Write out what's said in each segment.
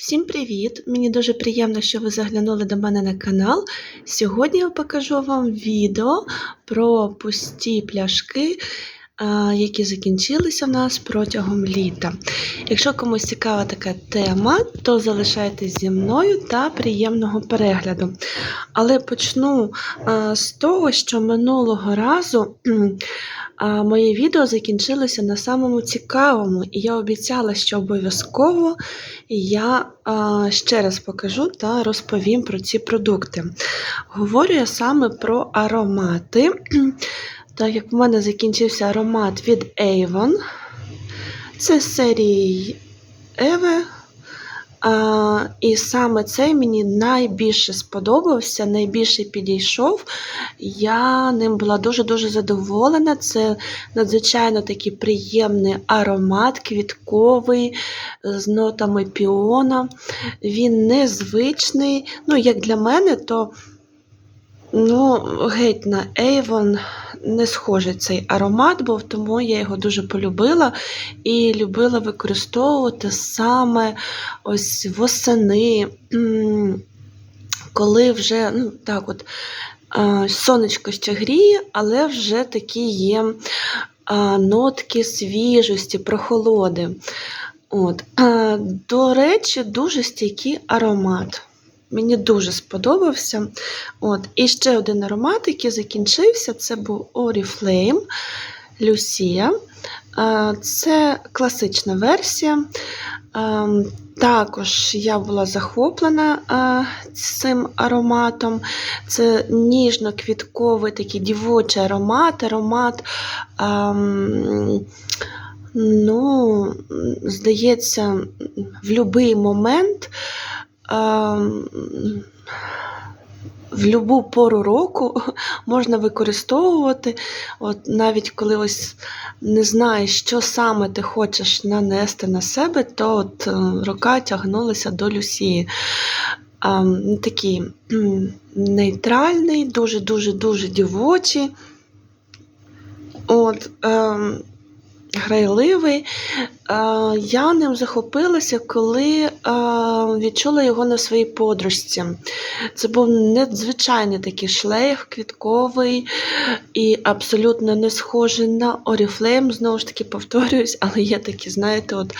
Всім привіт! Мені дуже приємно, що ви заглянули до мене на канал. Сьогодні я покажу вам відео про пусті пляшки, які закінчилися в нас протягом літа. Якщо комусь цікава така тема, то залишайтесь зі мною та приємного перегляду. Але почну з того, що минулого разу моє відео закінчилося на самому цікавому, і я обіцяла, що обов'язково я ще раз покажу та розповім про ці продукти. Говорю я саме про аромати. Так як в мене закінчився аромат від Avon. Це з серії Eve. А, і саме цей мені найбільше сподобався, найбільше підійшов. Я ним була дуже-дуже задоволена. Це надзвичайно такий приємний аромат, квітковий, з нотами піона. Він незвичний. Ну, як для мене, то ну, геть на Avon не схожий цей аромат був, тому я його дуже полюбила і любила використовувати саме ось восени, коли вже ну, так от, сонечко ще гріє, але вже такі є нотки свіжості, прохолоди. От. До речі, дуже стійкий аромат. Мені дуже сподобався. От. І ще один аромат, який закінчився, це був Oriflame. А, Це класична версія. Також я була захоплена цим ароматом. Це ніжно-квітковий такий дівочий аромат, аромат. Ну, здається, в будь-який момент в будь-яку пору року можна використовувати, от навіть коли ось не знаєш, що саме ти хочеш нанести на себе, то от е, рука тягнулася до Люсії. А, такий нейтральний, дуже-дуже дуже дівочий. От, ем, грайливий. Я ним захопилася, коли відчула його на своїй подружці. Це був надзвичайний такий шлейф квітковий і абсолютно не схожий на Oriflame. Знову ж таки, повторююсь, але є такі, знаєте, от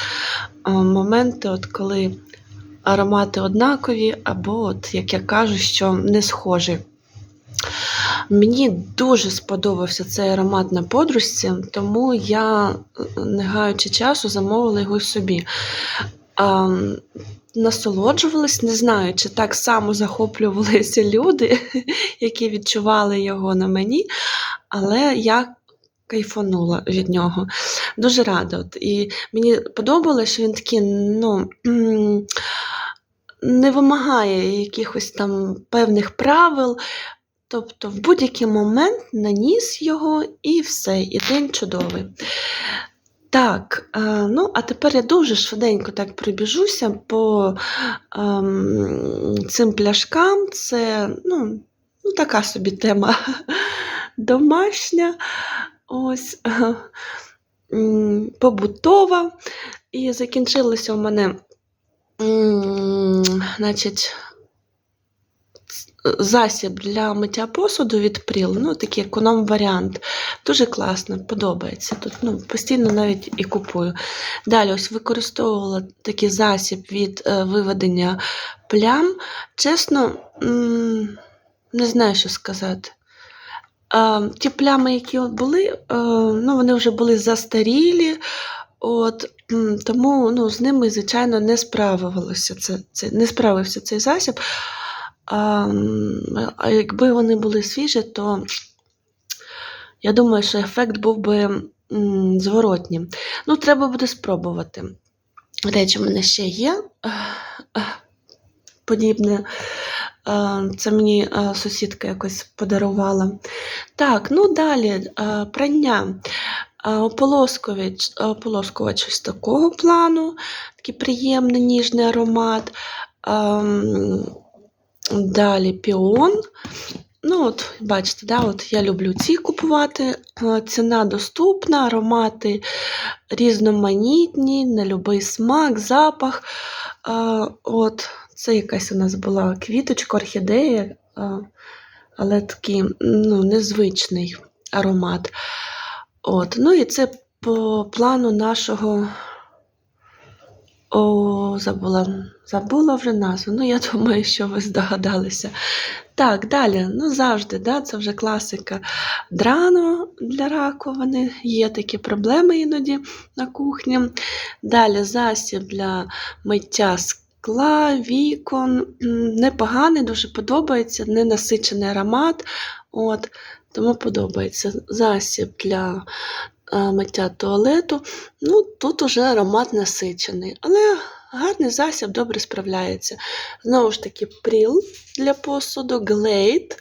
моменти, от коли аромати однакові, або, от, як я кажу, що не схожі. Мені дуже сподобався цей аромат на подружці, тому я, не гаючи часу, замовила його собі. А, насолоджувалась, не знаю, чи так само захоплювалися люди, які відчували його на мені, але я кайфанула від нього. Дуже рада. От. І мені подобалося, що він такий, ну. Не вимагає якихось там певних правил, Тобто в будь-який момент наніс його і все, і день чудовий. Так, е, ну, а тепер я дуже швиденько так пробіжуся по ем, цим пляшкам. Це ну, ну, така собі тема домашня, ось, побутова. І закінчилося у мене, значить, засіб для миття посуду від Пріл, ну такий економ-варіант. Дуже класно, подобається. Тут ну, постійно навіть і купую. Далі ось використовувала такий засіб від е, виведення плям. Чесно, не знаю, що сказати. Ті плями, які були, е, ну, вони вже були застарілі. От, Тому ну, з ними, звичайно, не справилося це, це, не справився цей засіб. А, якби вони були свіжі, то я думаю, що ефект був би зворотнім. Ну, треба буде спробувати. Речі, в мене ще є подібне. Це мені сусідка якось подарувала. Так, ну далі прання. Ополоскувач, ополоскувач ось такого плану, такий приємний ніжний аромат. Далі піон. Ну, от, бачите, да, от я люблю ці купувати. Е, Ціна доступна, аромати різноманітні, на будь-який смак, запах. Е, От, це якась у нас була квіточка, орхідея, е, але такий ну, незвичний аромат. От, ну і це по плану нашого. О, забула, забула вже назву. Ну, я думаю, що ви здогадалися. Так, далі, ну завжди, да, це вже класика. Драно для раковини, є такі проблеми іноді на кухні. Далі засіб для миття скла, вікон. Непоганий, дуже подобається, ненасичений аромат. От, тому подобається засіб для миття туалету. Ну, тут уже аромат насичений, але гарний засіб добре справляється. Знову ж таки, пріл для посуду, Glade,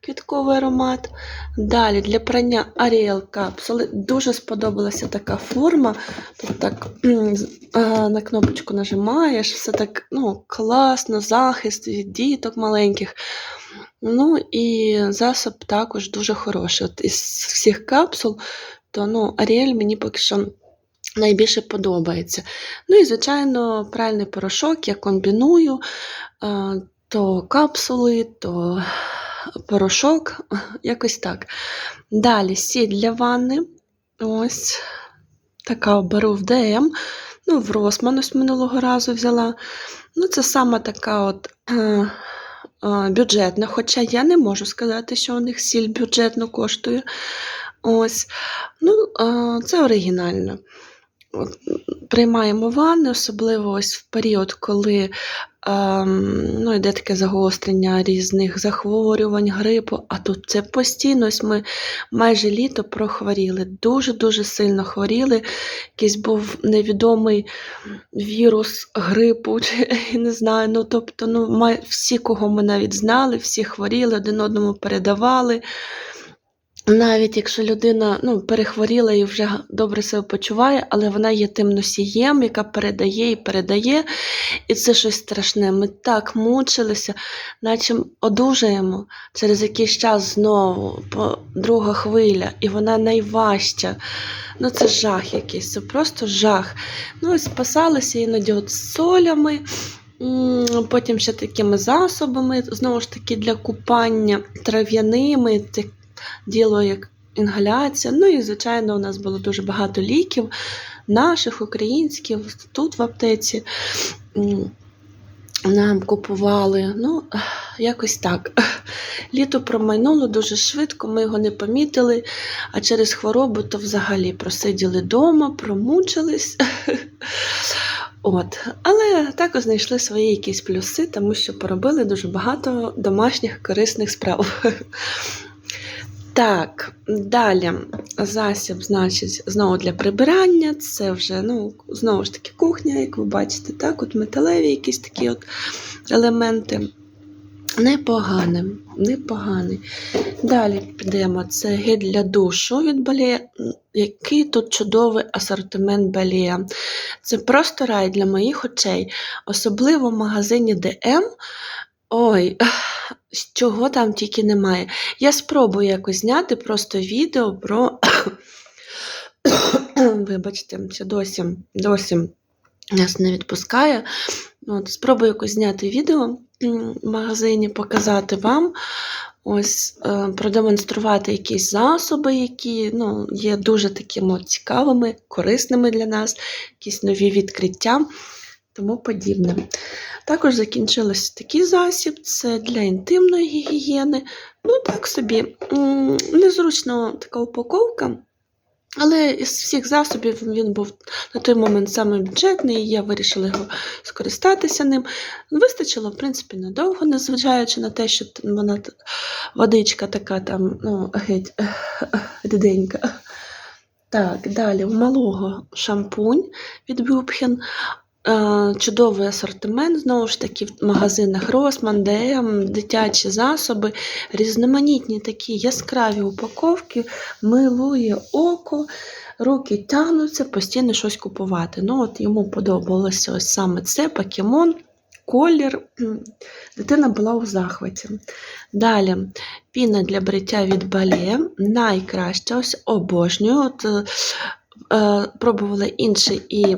квітковий аромат. Далі для прання Ariel капсули. Дуже сподобалася така форма. Тут так на кнопочку нажимаєш, все так ну, класно, захист від діток маленьких. Ну і засіб також дуже хороший. От із всіх капсул, то ну, Ariel мені поки що найбільше подобається. Ну і, звичайно, пральний порошок я комбіную то капсули, то порошок, якось так. Далі сіль для ванни. Ось така беру в ДМ. Ну, в Росман ось минулого разу взяла. Ну, це саме така от е, е, бюджетна, хоча я не можу сказати, що у них сіль бюджетно коштує. Ось. Ну, це оригінально. Приймаємо ванни, особливо ось в період, коли ем, ну, йде таке загострення різних захворювань, грипу, а тут це постійно. Ось ми майже літо прохворіли, дуже-дуже сильно хворіли. Якийсь був невідомий вірус грипу, чи не знаю. Ну, тобто, ну, всі, кого ми навіть знали, всі хворіли, один одному передавали. Навіть якщо людина ну, перехворіла і вже добре себе почуває, але вона є тим носієм, яка передає і передає, і це щось страшне. Ми так мучилися, наче одужаємо через якийсь час знову, друга хвиля, і вона найважча. Ну, це жах якийсь, це просто жах. Ну, і спасалися іноді от солями. Потім ще такими засобами, знову ж таки, для купання трав'яними, діло як інгаляція. Ну і, звичайно, у нас було дуже багато ліків, наших, українських, тут в аптеці. Нам купували, ну, якось так. Літо промайнуло дуже швидко, ми його не помітили, а через хворобу то взагалі просиділи вдома, промучились. От. Але також знайшли свої якісь плюси, тому що поробили дуже багато домашніх корисних справ. Так, далі засіб, значить, знову для прибирання. Це вже, ну, знову ж таки, кухня, як ви бачите, так, от металеві якісь такі от елементи. Непоганий, непоганий. Далі підемо. Це гель для душу від Балія. Який тут чудовий асортимент Балія. Це просто рай для моїх очей. Особливо в магазині DM. Ой, чого там тільки немає. Я спробую якось зняти просто відео про. Вибачте, ще досі, досі нас не відпускає. От, спробую якось зняти відео в магазині, показати вам. Ось е, продемонструвати якісь засоби, які ну, є дуже такими цікавими, корисними для нас, якісь нові відкриття, тому подібне. Також закінчилось такий засіб, це для інтимної гігієни. Ну, так собі, м, незручно така упаковка. Але із всіх засобів він був на той момент саме бюджетний, і я вирішила його скористатися ним. Вистачило, в принципі, надовго, незважаючи на те, що вона водичка така там, ну, геть ріденька. Так, далі у малого шампунь від Бюбхен. Е, Чудовий асортимент, знову ж таки, в магазинах Росман, ДМ, дитячі засоби, різноманітні такі яскраві упаковки, милує око, руки тягнуться, постійно щось купувати. Ну, от йому подобалося ось саме це покемон. колір. Дитина була у захваті. Далі піна для бриття від бале. Найкраща, ось обожнюю. От, е, пробувала інший і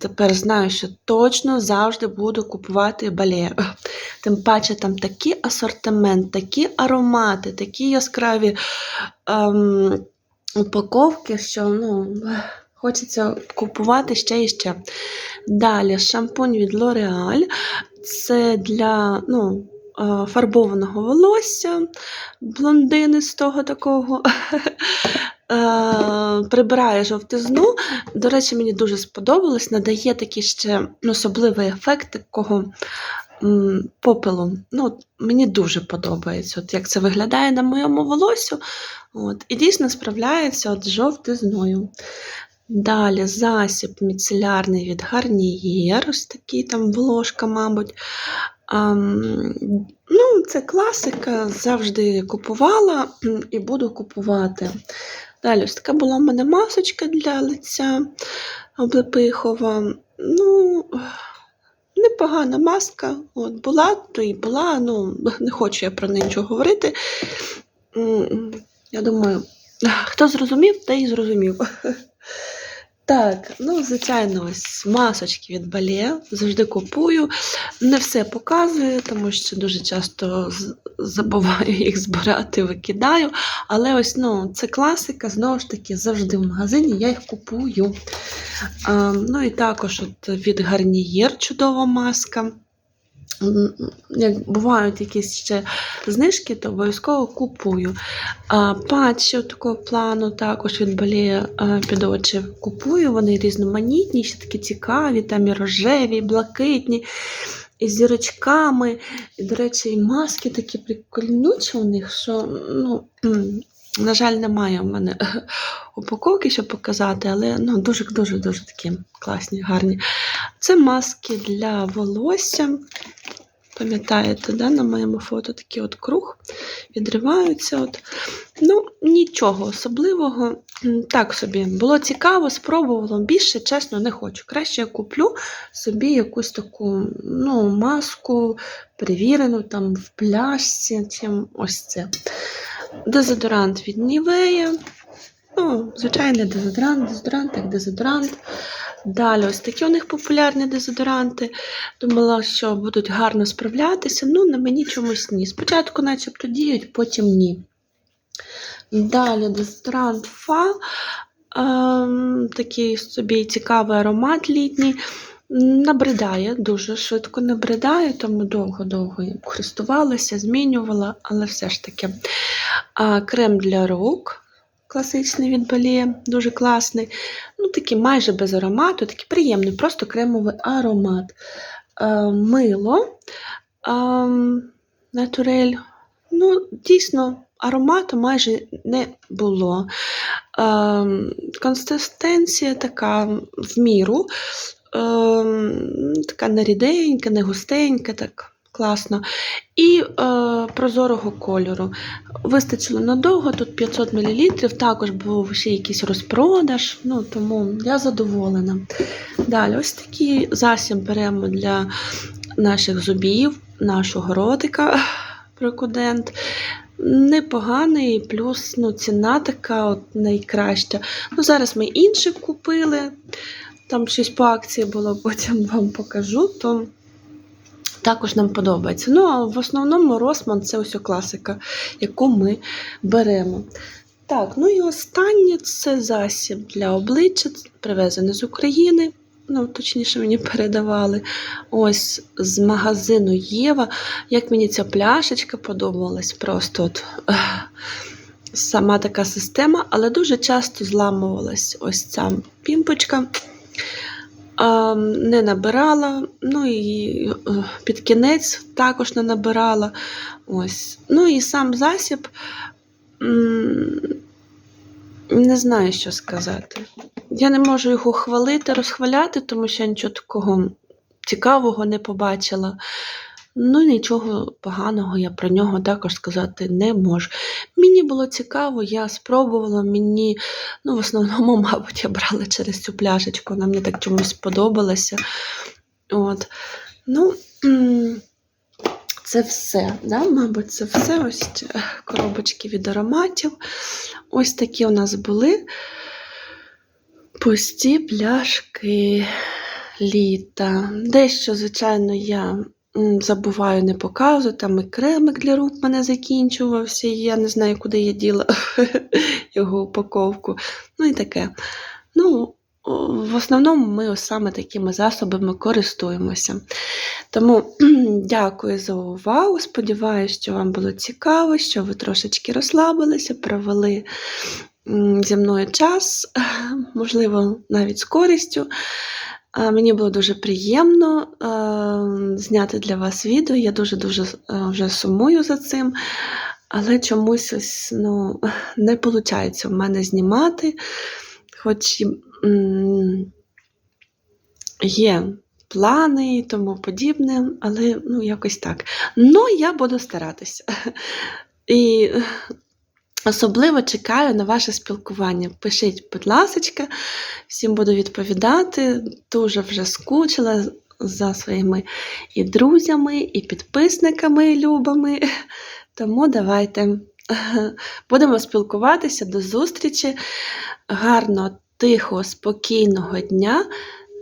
тепер знаю, що точно завжди буду купувати бале. Тим паче там такий асортимент, такі аромати, такі яскраві ем, упаковки, що ну, хочеться купувати ще і ще. Далі шампунь від L'Oreal. Це для ну, е, фарбованого волосся, блондини з того такого. Е, Прибирає жовтизну. До речі, мені дуже сподобалось. Надає такий ще особливий ефект такого попелу. Ну, от мені дуже подобається, от як це виглядає на моєму волосю. От, і дійсно справляється от з жовтизною. Далі засіб міцелярний від Гарнієр, ось такий там волошка, мабуть. Ам, ну, це класика, завжди купувала і буду купувати. Далі, ось така була в мене масочка для лиця облепихова. Ну, непогана маска. От, була, то і була. Ну, не хочу я про неї нічого говорити. Я думаю, хто зрозумів, той і зрозумів. Так, ну, звичайно, ось масочки від Бале завжди купую. Не все показую, тому що дуже часто забуваю їх збирати, викидаю. Але ось ну, це класика, знову ж таки, завжди в магазині я їх купую. А, ну і також от від Гарнієр чудова маска. Як бувають якісь ще знижки, то обов'язково купую. А, патчі такого плану також від Балія під очі купую. Вони різноманітні, ще такі цікаві, там і рожеві, і блакитні, і з зірочками. І, до речі, і маски такі прикольнючі у них, що, ну, на жаль, немає в мене упаковки, щоб показати, але ну, дуже-дуже дуже такі класні, гарні. Це маски для волосся. Пам'ятаєте, да, на моєму фото такий от круг відриваються. От. Ну, нічого особливого. Так собі було цікаво, спробувала. Більше, чесно, не хочу. Краще я куплю собі якусь таку ну, маску, перевірену там в пляшці, чим ось це. Дезодорант від Нівея. Ну, звичайний дезодорант, дезодорант, як дезодорант. Далі, ось такі у них популярні дезодоранти. Думала, що будуть гарно справлятися. Ну, на мені чомусь ні. Спочатку, начебто, діють, потім ні. Далі дезодорант Фа. Ем, такий собі цікавий аромат літній. Набридає, дуже швидко набридає, тому довго-довго користувалася, змінювала, але все ж таки. А, крем для рук класичний від Балє, дуже класний. Ну, такий майже без аромату, такий приємний, просто кремовий аромат. Е, мило ем, натурель. Ну, дійсно, аромату майже не було. Ем, консистенція така в міру, така неріденька, не густенька, так класно. І е, прозорого кольору. Вистачило надовго, тут 500 мл, також був ще якийсь розпродаж, ну, тому я задоволена. Далі, ось такий засіб беремо для наших зубів, нашого ротика, прокудент. Непоганий, плюс ну, ціна така от найкраща. Ну, зараз ми інший купили, там щось по акції було, потім вам покажу, то також нам подобається. Ну, а в основному Росман це ось класика, яку ми беремо. Так, ну і останнє це засіб для обличчя, привезений з України. Ну, точніше, мені передавали ось з магазину Єва. Як мені ця пляшечка подобалась, просто от, сама така система, але дуже часто зламувалась ось ця пімпочка. А, не набирала, ну і е, під кінець також не набирала. Ось. Ну і сам засіб. Не знаю, що сказати. Я не можу його хвалити, розхваляти, тому що я нічого такого цікавого не побачила. Ну, нічого поганого я про нього також сказати не можу. Мені було цікаво, я спробувала, мені, ну, в основному, мабуть, я брала через цю пляшечку, вона мені так чомусь сподобалася. От. Ну, це все, да? мабуть, це все. Ось е, коробочки від ароматів. Ось такі у нас були пусті пляшки літа. Дещо, звичайно, я забуваю, не показую. Там і кремик для рук в мене закінчувався, і я не знаю, куди я діла його упаковку. Ну і таке. Ну, в основному ми саме такими засобами користуємося. Тому дякую за увагу. Сподіваюся, що вам було цікаво, що ви трошечки розслабилися, провели зі мною час, можливо, навіть з користю. Мені було дуже приємно зняти для вас відео. Я дуже-дуже вже сумую за цим, але чомусь ну, не виходить в мене знімати, хоч є плани і тому подібне, але ну, якось так. Ну, я буду старатися. І особливо чекаю на ваше спілкування. Пишіть, будь ласка, всім буду відповідати. Дуже вже скучила за своїми і друзями, і підписниками любими. Тому давайте будемо спілкуватися. До зустрічі. Гарного, тихого, спокійного дня.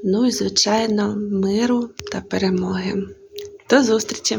Ну і, звичайно, миру та перемоги. До зустрічі!